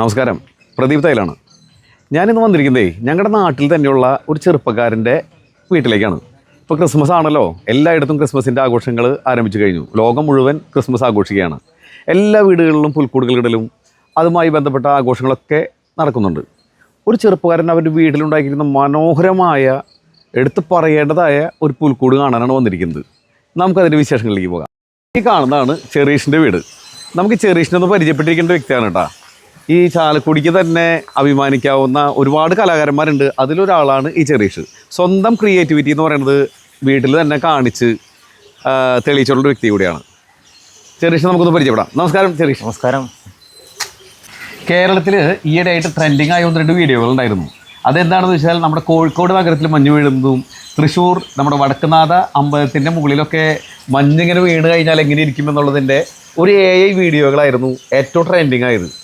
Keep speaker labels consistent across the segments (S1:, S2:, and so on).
S1: നമസ്കാരം. പ്രദീപ് തൈലാണ്. ഞാനിന്ന് വന്നിരിക്കുന്നതേ ഞങ്ങളുടെ നാട്ടിൽ തന്നെയുള്ള ഒരു ചെറുപ്പക്കാരന്റെ വീട്ടിലേക്കാണ്. ഇപ്പോൾ ക്രിസ്മസ് ആണല്ലോ. എല്ലായിടത്തും ക്രിസ്മസിന്റെ ആഘോഷങ്ങൾ ആരംഭിച്ചു കഴിഞ്ഞു. ലോകം മുഴുവൻ ക്രിസ്മസ് ആഘോഷിക്കുകയാണ്. എല്ലാ വീടുകളിലും പുൽക്കൂടുകളിടലും അതുമായി ബന്ധപ്പെട്ട ആഘോഷങ്ങളൊക്കെ നടക്കുന്നുണ്ട്. ഒരു ചെറുപ്പക്കാരൻ അവന്റെ വീട്ടിലുണ്ടാക്കിയിരുന്ന മനോഹരമായ എടുത്തു പറയേണ്ടതായ ഒരു പുൽക്കൂട് കാണാനാണ് വന്നിരിക്കുന്നത്. നമുക്കതിന്റെ വിശേഷങ്ങളിലേക്ക് പോകാം. ഈ കാണുന്നതാണ് ചെറീഷിന്റെ വീട്. നമുക്ക് ചെറീഷിനൊന്ന് പരിചയപ്പെട്ടിരിക്കേണ്ട വ്യക്തിയാണ് കേട്ടോ. ഈ ചാലക്കുടിക്ക് തന്നെ അഭിമാനിക്കാവുന്ന ഒരുപാട് കലാകാരന്മാരുണ്ട്. അതിലൊരാളാണ് ഈ ചെറീഷ്. സ്വന്തം ക്രിയേറ്റിവിറ്റി എന്ന് പറയുന്നത് വീട്ടിൽ തന്നെ കാണിച്ച് തെളിയിച്ചുള്ളൊരു തെളിയിച്ചുള്ള വ്യക്തി കൂടിയാണ്. ചെറീഷ് നമുക്കൊന്ന് പരിചയപ്പെടാം. നമസ്കാരം ചെറീഷ്.
S2: നമസ്കാരം.
S1: കേരളത്തിൽ ഈയിടെയായിട്ട് ട്രെൻഡിങ് ആയ ഒന്ന് രണ്ട് വീഡിയോകൾ ഉണ്ടായിരുന്നു. അതെന്താണെന്ന് വെച്ചാൽ നമ്മുടെ കോഴിക്കോട് നഗരത്തിൽ മഞ്ഞ് വീഴുന്നതും തൃശ്ശൂർ നമ്മുടെ വടക്കുനാഥ അമ്പലത്തിന്റെ മുകളിലൊക്കെ മഞ്ഞിങ്ങനെ വീണ് കഴിഞ്ഞാൽ എങ്ങനെ ഇരിക്കും എന്നുള്ളതിന്റെ ഒരു എ ഐ വീഡിയോകളായിരുന്നു ഏറ്റവും ട്രെൻഡിങ് ആയത്.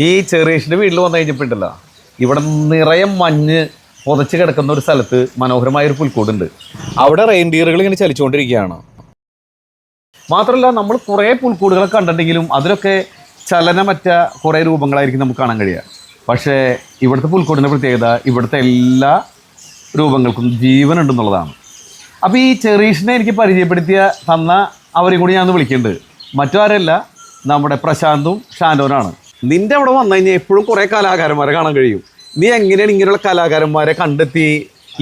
S1: ഈ ചെറീഷിന്റെ വീട്ടിൽ വന്നു കഴിഞ്ഞപ്പോണ്ടല്ലോ. ഇവിടെ നിറയെ മഞ്ഞ് പുതച്ച് കിടക്കുന്ന ഒരു സ്ഥലത്ത് മനോഹരമായ ഒരു പുൽക്കൂടുണ്ട്. അവിടെ റെയിൻഡിയറുകൾ ഇങ്ങനെ ചലിച്ചുകൊണ്ടിരിക്കുകയാണ്. മാത്രമല്ല നമ്മൾ കുറേ പുൽക്കൂടുകളൊക്കെ കണ്ടിട്ടുണ്ടെങ്കിലും അതിലൊക്കെ ചലനമറ്റ കുറേ രൂപങ്ങളായിരിക്കും നമുക്ക് കാണാൻ കഴിയുക. പക്ഷേ ഇവിടുത്തെ പുൽക്കൂടിന്റെ പ്രത്യേകത ഇവിടുത്തെ എല്ലാ രൂപങ്ങൾക്കും ജീവനുണ്ടെന്നുള്ളതാണ്. അപ്പോൾ ഈ ചെറീഷിനെ എനിക്ക് പരിചയപ്പെടുത്തിയ തന്ന അവരെയും കൂടി ഞാൻ വിളിക്കുന്നുണ്ട്. മറ്റാരല്ല നമ്മുടെ പ്രശാന്തും ഷാൻഡോനാണ്. നിന്റെ അവിടെ വന്നു കഴിഞ്ഞാൽ എപ്പോഴും കുറേ കലാകാരന്മാരെ കാണാൻ കഴിയും. നീ എങ്ങനെയാണ് ഇങ്ങനെയുള്ള കലാകാരന്മാരെ കണ്ടെത്തി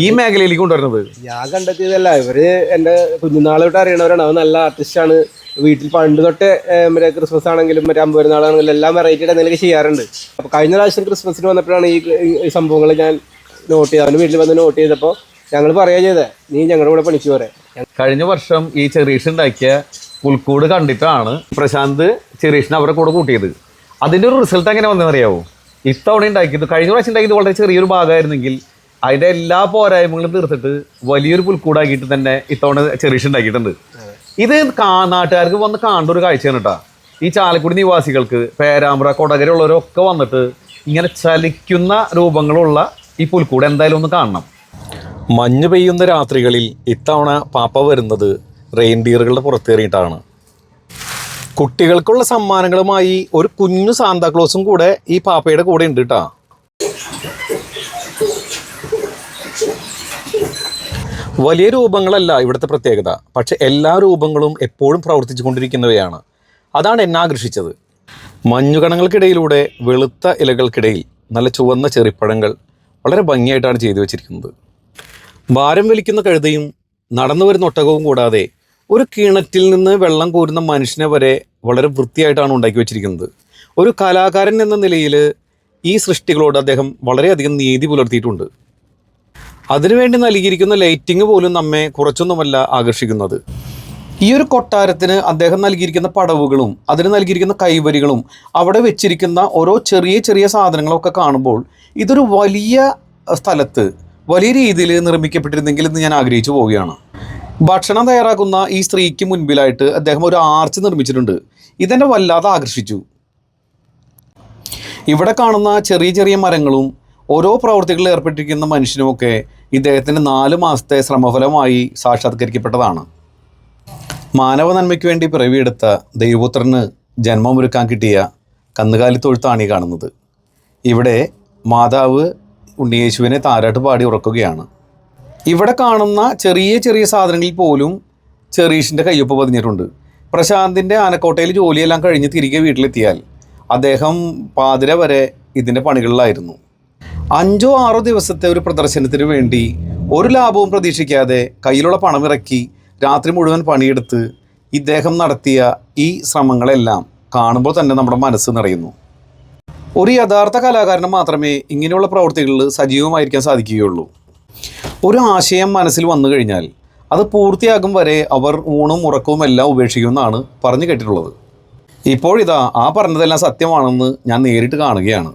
S1: ഈ മേഖലയിലേക്ക് കൊണ്ടുവരുന്നത്?
S3: ഞാൻ കണ്ടെത്തിയതല്ല ഇവർ എന്റെ കുഞ്ഞുനാളെ തൊട്ട് അറിയണവരാണ്. അവൻ നല്ല ആണ്. വീട്ടിൽ പണ്ട് തൊട്ട് മറ്റേ ക്രിസ്മസ് ആണെങ്കിലും മറ്റേ അമ്പരുന്നാളാണെങ്കിലും എല്ലാം വെറൈറ്റി എന്തെങ്കിലും ചെയ്യാറുണ്ട്. അപ്പൊ കഴിഞ്ഞ പ്രാവശ്യം ക്രിസ്മസിന് വന്നപ്പോഴാണ് ഈ സംഭവങ്ങൾ ഞാൻ നോട്ട് ചെയ്തത്. അവന്റെ വീട്ടിൽ വന്ന് നോട്ട് ചെയ്തപ്പോൾ ഞങ്ങൾ പറയാ ചെയ്തേ നീ ഞങ്ങളുടെ കൂടെ പണിക്ക് പോരെ.
S1: കഴിഞ്ഞ വർഷം ഈ ചെറീഷ് ഉണ്ടാക്കിയ പുൽക്കൂട് കണ്ടിട്ടാണ് പ്രശാന്ത് ചെറീഷിനെ അവരുടെ കൂടെ കൂട്ടിയത്. അതിന്റെ ഒരു റിസൾട്ട് എങ്ങനെ വന്നതെന്ന് അറിയാവോ? ഇത്തവണ ഉണ്ടാക്കിയത് കഴിഞ്ഞ പ്രാവശ്യം ഉണ്ടാക്കിയത് വളരെ ചെറിയൊരു ഭാഗമായിരുന്നെങ്കിൽ അതിന്റെ എല്ലാ പോരായ്മകളും തീർത്തിട്ട് വലിയൊരു പുൽക്കൂടാക്കിയിട്ട് തന്നെ ഇത്തവണ ചെറിയ ഉണ്ടാക്കിയിട്ടുണ്ട്. ഇത് കാ- നാട്ടുകാർക്ക് വന്ന് കാണേണ്ട ഒരു കാഴ്ചയാണ് കേട്ടോ ഈ ചാലക്കുടി നിവാസികൾക്ക് പേരാമ്പ്ര കൊടകരുള്ളവരൊക്കെ വന്നിട്ട് ഇങ്ങനെ ചലിക്കുന്ന രൂപങ്ങളുള്ള ഈ പുൽക്കൂട് എന്തായാലും ഒന്ന് കാണണം. മഞ്ഞ് പെയ്യുന്ന രാത്രികളിൽ ഇത്തവണ പാപ്പ വരുന്നത് റെയിൻഡിയറുകളുടെ പുറത്തേറിയിട്ടാണ്. കുട്ടികൾക്കുള്ള സമ്മാനങ്ങളുമായി ഒരു കുഞ്ഞു സാന്താക്ലോസും കൂടെ ഈ പാപ്പയുടെ കൂടെ ഉണ്ട് കേട്ടാ വലിയ രൂപങ്ങളല്ല ഇവിടുത്തെ പ്രത്യേകത. പക്ഷെ എല്ലാ രൂപങ്ങളും എപ്പോഴും പ്രവർത്തിച്ചു കൊണ്ടിരിക്കുന്നവയാണ് അതാണ് എന്നെ ആകർഷിച്ചത്. മഞ്ഞുകണങ്ങൾക്കിടയിലൂടെ വെളുത്ത ഇലകൾക്കിടയിൽ നല്ല ചുവന്ന ചെറിപ്പഴങ്ങൾ വളരെ ഭംഗിയായിട്ടാണ് ചെയ്തു വെച്ചിരിക്കുന്നത്. ഭാരം വലിക്കുന്ന കഴുതയും നടന്നു വരുന്ന ഒട്ടകവും കൂടാതെ ഒരു കിണറ്റിൽ നിന്ന് വെള്ളം കോരുന്ന മനുഷ്യനെ വരെ വളരെ വൃത്തിയായിട്ടാണ് ഉണ്ടാക്കി വെച്ചിരിക്കുന്നത്. ഒരു കലാകാരൻ എന്ന നിലയിൽ ഈ സൃഷ്ടികളോട് അദ്ദേഹം വളരെയധികം നീതി പുലർത്തിയിട്ടുണ്ട്. അതിനുവേണ്ടി നൽകിയിരിക്കുന്ന ലൈറ്റിംഗ് പോലും നമ്മെ കുറച്ചൊന്നുമല്ല ആകർഷിക്കുന്നത്. ഈ ഒരു കൊട്ടാരത്തിന് അദ്ദേഹം നൽകിയിരിക്കുന്ന പടവുകളും അതിന് നൽകിയിരിക്കുന്ന കൈവരികളും അവിടെ വെച്ചിരിക്കുന്ന ഓരോ ചെറിയ ചെറിയ സാധനങ്ങളൊക്കെ കാണുമ്പോൾ ഇതൊരു വലിയ സ്ഥലത്ത് വലിയ രീതിയിൽ നിർമ്മിക്കപ്പെട്ടിരുന്നെങ്കിൽ എന്ന് ഞാൻ ആഗ്രഹിച്ചു പോവുകയാണ്. ഭക്ഷണം തയ്യാറാക്കുന്ന ഈ സ്ത്രീക്ക് മുൻപിലായിട്ട് അദ്ദേഹം ഒരു ആർച്ച് നിർമ്മിച്ചിട്ടുണ്ട്. ഇതെന്നെ വല്ലാതെ ആകർഷിച്ചു. ഇവിടെ കാണുന്ന ചെറിയ ചെറിയ മരങ്ങളും ഓരോ പ്രവർത്തികളിൽ ഏർപ്പെട്ടിരിക്കുന്ന മനുഷ്യനുമൊക്കെ ഇദ്ദേഹത്തിന്റെ നാല് മാസത്തെ ശ്രമഫലമായി സാക്ഷാത്കരിക്കപ്പെട്ടതാണ്. മാനവ നന്മയ്ക്ക് വേണ്ടി പിറവിയെടുത്ത ദൈവപുത്രന് ജന്മമൊരുക്കാൻ കിട്ടിയ കന്നുകാലി തൊഴുത്താണ് ഈ കാണുന്നത്. ഇവിടെ മാതാവ് ഉണ്ണിയേശുവിനെ താരാട്ട് പാടി ഉറക്കുകയാണ്. ഇവിടെ കാണുന്ന ചെറിയ ചെറിയ സാധനങ്ങളിൽ പോലും ചെറീഷിന്റെ കയ്യൊപ്പ് പതിഞ്ഞിട്ടുണ്ട്. പ്രശാന്തിന്റെ ആനക്കോട്ടയിൽ ജോലിയെല്ലാം കഴിഞ്ഞ് തിരികെ വീട്ടിലെത്തിയാൽ അദ്ദേഹം പാതിര വരെ ഇതിന്റെ പണികളിലായിരുന്നു. അഞ്ചോ ആറോ ദിവസത്തെ ഒരു പ്രദർശനത്തിന് വേണ്ടി ഒരു ലാഭവും പ്രതീക്ഷിക്കാതെ കയ്യിലുള്ള പണമിറക്കി രാത്രി മുഴുവൻ പണിയെടുത്ത് ഇദ്ദേഹം നടത്തിയ ഈ ശ്രമങ്ങളെല്ലാം കാണുമ്പോൾ തന്നെ നമ്മുടെ മനസ്സ് നിറയുന്നു. ഒരു യഥാർത്ഥ കലാകാരന് മാത്രമേ ഇങ്ങനെയുള്ള പ്രവൃത്തികളിൽ സജീവമായിരിക്കാൻ സാധിക്കുകയുള്ളൂ. ഒരു ആശയം മനസ്സിൽ വന്നു കഴിഞ്ഞാൽ അത് പൂർത്തിയാകും വരെ അവർ ഊണും ഉറക്കവും എല്ലാം ഉപേക്ഷിക്കുമെന്നാണ് പറഞ്ഞു കേട്ടിട്ടുള്ളത്. ഇപ്പോഴിതാ ആ പറഞ്ഞതെല്ലാം സത്യമാണെന്ന് ഞാൻ നേരിട്ട് കാണുകയാണ്.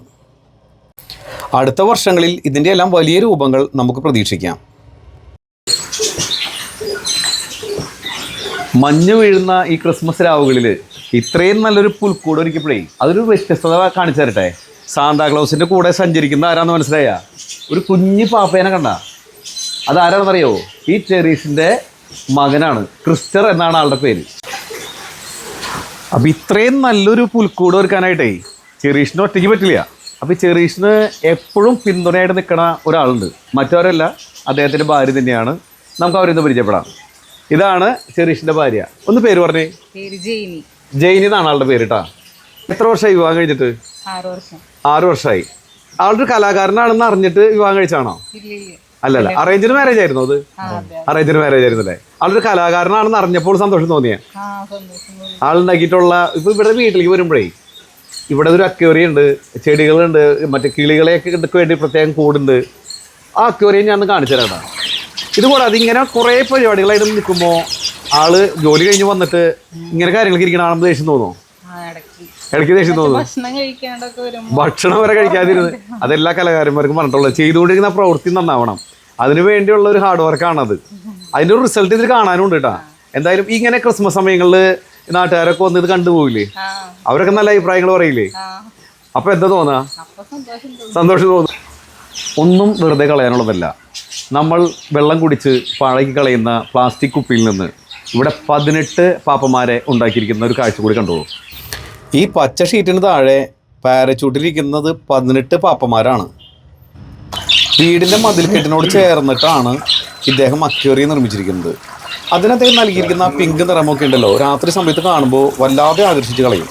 S1: അടുത്ത വർഷങ്ങളിൽ ഇതിന്റെ എല്ലാം വലിയ രൂപങ്ങൾ നമുക്ക് പ്രതീക്ഷിക്കാം. മഞ്ഞ് വീഴുന്ന ഈ ക്രിസ്മസ് രാവുകളിൽ ഇത്രയും നല്ലൊരു പുൽക്കൂട് ഒരുക്കിയപ്പോഴേ അതൊരു വ്യത്യസ്തത കാണിച്ചു തരട്ടെ. സാന്താക്ലോസിന്റെ കൂടെ സഞ്ചരിക്കുന്ന ആരാന്ന് മനസ്സിലായ? ഒരു കുഞ്ഞു പാപ്പേനെ കണ്ട. അതാരാണെന്നറിയോ? ഈ ചെറീസിന്റെ മകനാണ്. ക്രിസ്റ്റർ എന്നാണ് ആളുടെ പേര്. അപ്പം ഇത്രയും നല്ലൊരു പുൽക്കൂട് ഒരുക്കാനായിട്ടേ ചെറീഷിന് ഒറ്റയ്ക്ക് പറ്റില്ല. അപ്പോൾ ചെറീഷിന് എപ്പോഴും പിന്തുണയായിട്ട് നിൽക്കുന്ന ഒരാളുണ്ട്. മറ്റവരല്ല അദ്ദേഹത്തിന്റെ ഭാര്യ തന്നെയാണ്. നമുക്ക് അവരൊന്ന് പരിചയപ്പെടാം. ഇതാണ് ചെറീഷിന്റെ ഭാര്യ. ഒന്ന് പേര് പറഞ്ഞേ.
S2: ജെയിനി
S1: ജെയിനി എന്നാണ് ആളുടെ പേര് കേട്ടാ എത്ര വർഷമായി വിവാഹം കഴിഞ്ഞിട്ട്?
S2: ആറ് വർഷം.
S1: ആറ് വർഷമായി. ആളൊരു കലാകാരനാണെന്ന് അറിഞ്ഞിട്ട് വിവാഹം കഴിച്ചാണോ അല്ലല്ല അറേഞ്ച്ഡ് മാരേജ് ആയിരുന്നു അത്. അറേഞ്ച്ഡ് മാരേജ് ആയിരുന്നു അല്ലേ? ആളൊരു കലാകാരനാണെന്ന് അറിഞ്ഞപ്പോൾ സന്തോഷം തോന്നിയ. ആളുണ്ടാക്കിയിട്ടുള്ള ഇപ്പൊ ഇവിടെ വീട്ടിലേക്ക് വരുമ്പോഴേ ഇവിടെ ഒരു അക്വേറിയം ഉണ്ട് ചെടികളുണ്ട് മറ്റേ കിളികളെയൊക്കെ വേണ്ടി പ്രത്യേകം കൂടുണ്ട്. ആ അക്വേറിയം ഞാൻ കാണിച്ചു തരാം ഇതുപോലെ ഇങ്ങനെ കുറേ പരിപാടികളായിട്ട് നിൽക്കുമ്പോൾ ആൾ ജോലി കഴിഞ്ഞ് വന്നിട്ട് ഇങ്ങനെ കാര്യങ്ങളൊക്കെ ഇരിക്കണ ആണെന്ന് ദേഷ്യം തോന്നുന്നു
S2: ഇടയ്ക്ക്.
S1: ദേഷ്യം തോന്നുന്നു
S2: ഭക്ഷണം
S1: വരെ കഴിക്കാതിരുന്ന്. അതെല്ലാ കലാകാരന്മാർക്കും പറഞ്ഞിട്ടുള്ളത്. ചെയ്തുകൊണ്ടിരിക്കുന്ന പ്രവൃത്തി നന്നാവണം. അതിനു വേണ്ടിയുള്ള ഒരു ഹാർഡ് വർക്കാണത് അതിന്റെ ഒരു റിസൾട്ട് ഇതിൽ കാണാനുണ്ട് കേട്ടാ എന്തായാലും ഇങ്ങനെ ക്രിസ്മസ് സമയങ്ങളിൽ നാട്ടുകാരൊക്കെ വന്ന് ഇത് കണ്ടുപോകില്ലേ അവരൊക്കെ നല്ല അഭിപ്രായങ്ങൾ പറയില്ലേ? അപ്പൊ എന്താ
S2: തോന്നാ?
S1: സന്തോഷം തോന്നുന്നു ഒന്നും വെറുതെ കളയാനുള്ളതല്ല. നമ്മൾ വെള്ളം കുടിച്ച് പഴകി കളയുന്ന പ്ലാസ്റ്റിക് കുപ്പിയിൽ നിന്ന് ഇവിടെ പതിനെട്ട് പാപ്പന്മാരെ ഉണ്ടാക്കിയിരിക്കുന്ന ഒരു കാഴ്ച കൂടി കണ്ടോളൂ. ഈ പച്ച ഷീറ്റിന് താഴെ പാരച്ചൂട്ടിലിരിക്കുന്നത് പതിനെട്ട് പാപ്പന്മാരാണ്. വീടിന്റെ മതിൽക്കെട്ടിനോട് ചേർന്നിട്ടാണ് ഇദ്ദേഹം അക്വേറിയം നിർമ്മിച്ചിരിക്കുന്നത്. അതിനദ്ദേഹം നൽകിയിരിക്കുന്ന പിങ്ക് നിറമൊക്കെ ഉണ്ടല്ലോ രാത്രി സമയത്ത് കാണുമ്പോൾ വല്ലാതെ ആകർഷിച്ച് കളയും.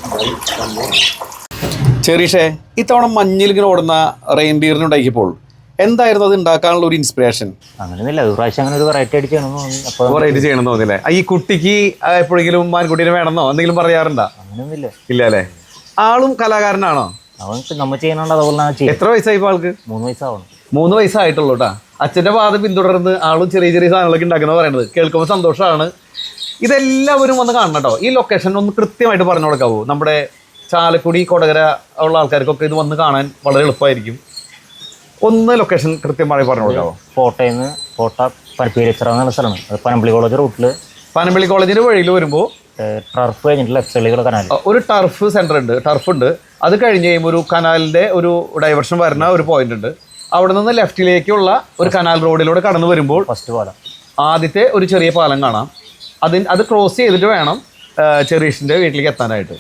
S1: ചെറീഷേ ഇത്തവണ മഞ്ഞിൽ ഇങ്ങനെ ഓടുന്ന റെയിൻഡിയറിന് ഉണ്ടാക്കിയപ്പോൾ എന്തായിരുന്നു അത് ഉണ്ടാക്കാനുള്ള ഒരു ഇൻസ്പിറേഷൻ
S4: അങ്ങനെയൊന്നുമില്ല ഒരു പ്രാവശ്യം അങ്ങനെ ഒരു വെറൈറ്റി അപ്പോൾ
S1: വെറൈറ്റി ചെയ്യണം തോന്നില്ലേ ഈ കുട്ടിക്ക് എപ്പോഴെങ്കിലും മാൻകുട്ടീനെ വേണമെന്നോ? എന്തെങ്കിലും പറയാറുണ്ടോ?
S4: അങ്ങനെയൊന്നുമില്ല.
S1: ഇല്ല അല്ലേ ആളും കലാകാരനാണോ?
S4: അവൻ നമ്മൾ ചെയ്യണോണ്ട് അതുപോലെ
S1: എത്ര വയസ്സായി ആൾക്ക്?
S4: മൂന്ന് വയസ്സാവണം.
S1: മൂന്ന് വയസ്സായിട്ടുള്ളൂ കേട്ടോ അച്ഛന്റെ പാത പിന്തുടർന്ന് ആളും ചെറിയ ചെറിയ സാധനങ്ങളൊക്കെ ഉണ്ടാക്കുന്ന പറയുന്നത് കേൾക്കുമ്പോൾ സന്തോഷമാണ് ഇതെല്ലാവരും വന്ന് കാണണം കേട്ടോ ഈ ലൊക്കേഷൻ ഒന്ന് കൃത്യമായിട്ട് പറഞ്ഞു കൊടുക്കാവൂ. നമ്മുടെ ചാലക്കുടി കൊടകര ഉള്ള ആൾക്കാർക്കൊക്കെ ഇത് വന്ന് കാണാൻ വളരെ എളുപ്പമായിരിക്കും. ഒന്ന് ലൊക്കേഷൻ കൃത്യമായി പറഞ്ഞു കൊടുക്കാവോ.
S4: കോട്ടയിൽ നിന്ന് കോട്ട പനപ്പീരച്ചിറ എന്നുള്ള സ്ഥലമാണ്. അത് പനമ്പിളി കോളേജ് റൂട്ടിൽ
S1: പനമ്പിളി കോളേജിന്റെ വഴിയിൽ വരുമ്പോൾ
S4: ടർഫ് കഴിഞ്ഞിട്ട് ലെഫ്റ്റ് കനാൽ
S1: ഒരു ടർഫ് സെന്റർ ഉണ്ട്. ടർഫ് ഉണ്ട്. അത് കഴിഞ്ഞ് കഴിയുമ്പോൾ ഒരു കനാലിന്റെ ഒരു ഡൈവർഷൻ വരുന്ന ഒരു പോയിന്റ് ഉണ്ട്. അവിടെ നിന്ന് ലെഫ്റ്റിലേക്കുള്ള ഒരു കനാൽ റോഡിലൂടെ കടന്നു വരുമ്പോൾ
S4: ഫസ്റ്റ് പാലം.
S1: ആദ്യത്തെ ഒരു ചെറിയ പാലം കാണാം. അതിന് അത് ക്രോസ് ചെയ്തിട്ട് വേണം ചെറീഷിന്റെ വീട്ടിലേക്ക് എത്താനായിട്ട്.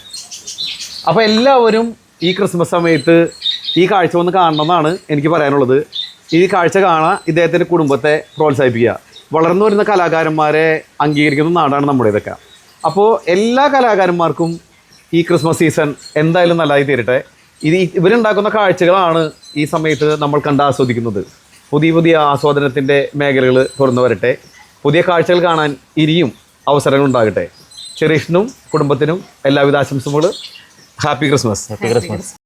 S1: അപ്പോൾ എല്ലാവരും ഈ ക്രിസ്മസ് സമയത്ത് ഈ കാഴ്ച ഒന്ന് കാണണമെന്നാണ് എനിക്ക് പറയാനുള്ളത്. ഈ കാഴ്ച കാണാൻ ഇദ്ദേഹത്തിന്റെ കുടുംബത്തെ പ്രോത്സാഹിപ്പിക്കുക. വളർന്നു വരുന്ന കലാകാരന്മാരെ അംഗീകരിക്കുന്ന നാടാണ് നമ്മുടെ ഇതൊക്കെ അപ്പോൾ എല്ലാ കലാകാരന്മാർക്കും ഈ ക്രിസ്മസ് സീസൺ എന്തായാലും നല്ലതായി തീരട്ടെ. ഇത് ഇവരുണ്ടാക്കുന്ന കാഴ്ചകളാണ് ഈ സമയത്ത് നമ്മൾ കണ്ട് ആസ്വദിക്കുന്നത്. പുതിയ പുതിയ ആസ്വാദനത്തിന്റെ മേഖലകൾ തുറന്നു വരട്ടെ. പുതിയ കാഴ്ചകൾ കാണാൻ ഇനിയും അവസരങ്ങൾ ഉണ്ടാകട്ടെ. ചെറീഷിനും കുടുംബത്തിനും എല്ലാവിധ ആശംസകളും. Happy Christmas.
S4: Happy Christmas.